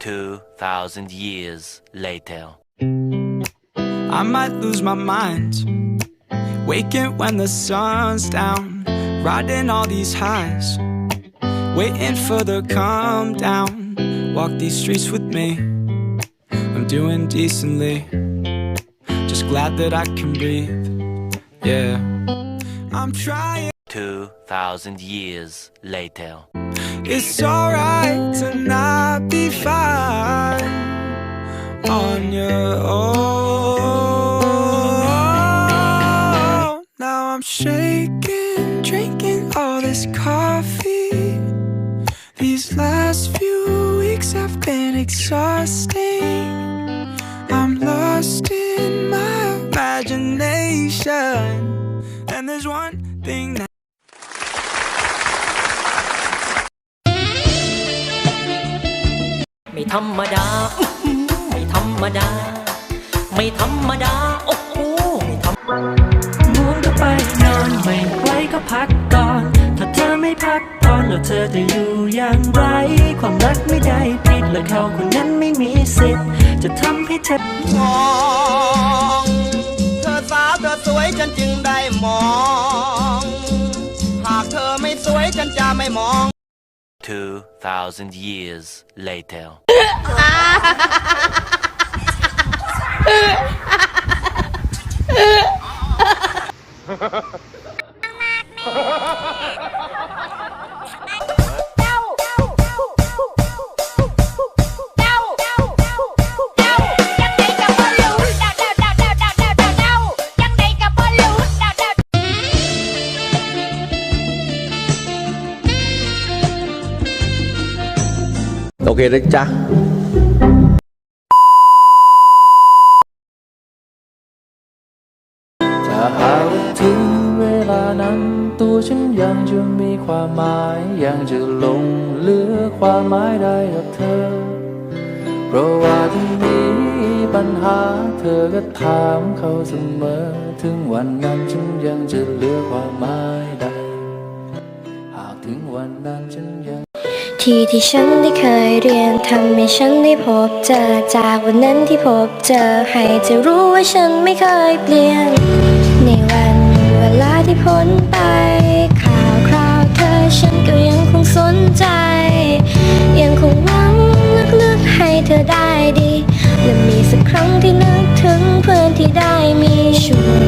2,000 years later. I might lose my mind. Waking when the sun's down, riding all these highs, waiting for the calm down. Walk these streets with me. I'm doing decently, just glad that I can breathe. Yeah, I'm trying. 2,000 years later. It's alright to not be fine on your own. Now I'm shaking, drinking all this coffee. These last few weeks have been exhausting. I'm lost in my imagination. And there's one thing that ไม่ธรรมดาอื้อหือไม่ธรรมดา ไม่ธรรมดา โอ้โหไม่ธรรมง่วงก็ไปนอน ไม่ไหวก็พักก่อน ถ้าเธอไม่พักผ่อนแล้วเธอจะอยู่ เธอมองเธอสาวเธอสวยฉันจึงได้มอง หากเธอไม่สวยฉันจะไม่มอง 2,000 years later. Ok đấy cha ถ้าหากถึงเวลานั้น ตัวฉันยังจะมีความหมาย ยังจะลงเหลือความหมายได้กับเธอ เพราะว่าถึงมีปัญหาเธอก็ถามเขาเสมอ ถึงวันนั้นฉันยังจะเหลือความหมาย ที่ที่ฉันได้เคยเรียนทำให้ฉันได้พบเจอจากวันนั้นที่พบเจอให้เธอรู้ว่าฉันไม่เคยเปลี่ยน ในวันเวลาที่พ้นไป ข่าวคราวเธอฉันก็ยังคงสนใจ ยังคงหวังลึกๆให้เธอได้ดี และมีสักครั้งที่นึกถึงเพื่อนที่ได้มีช่วย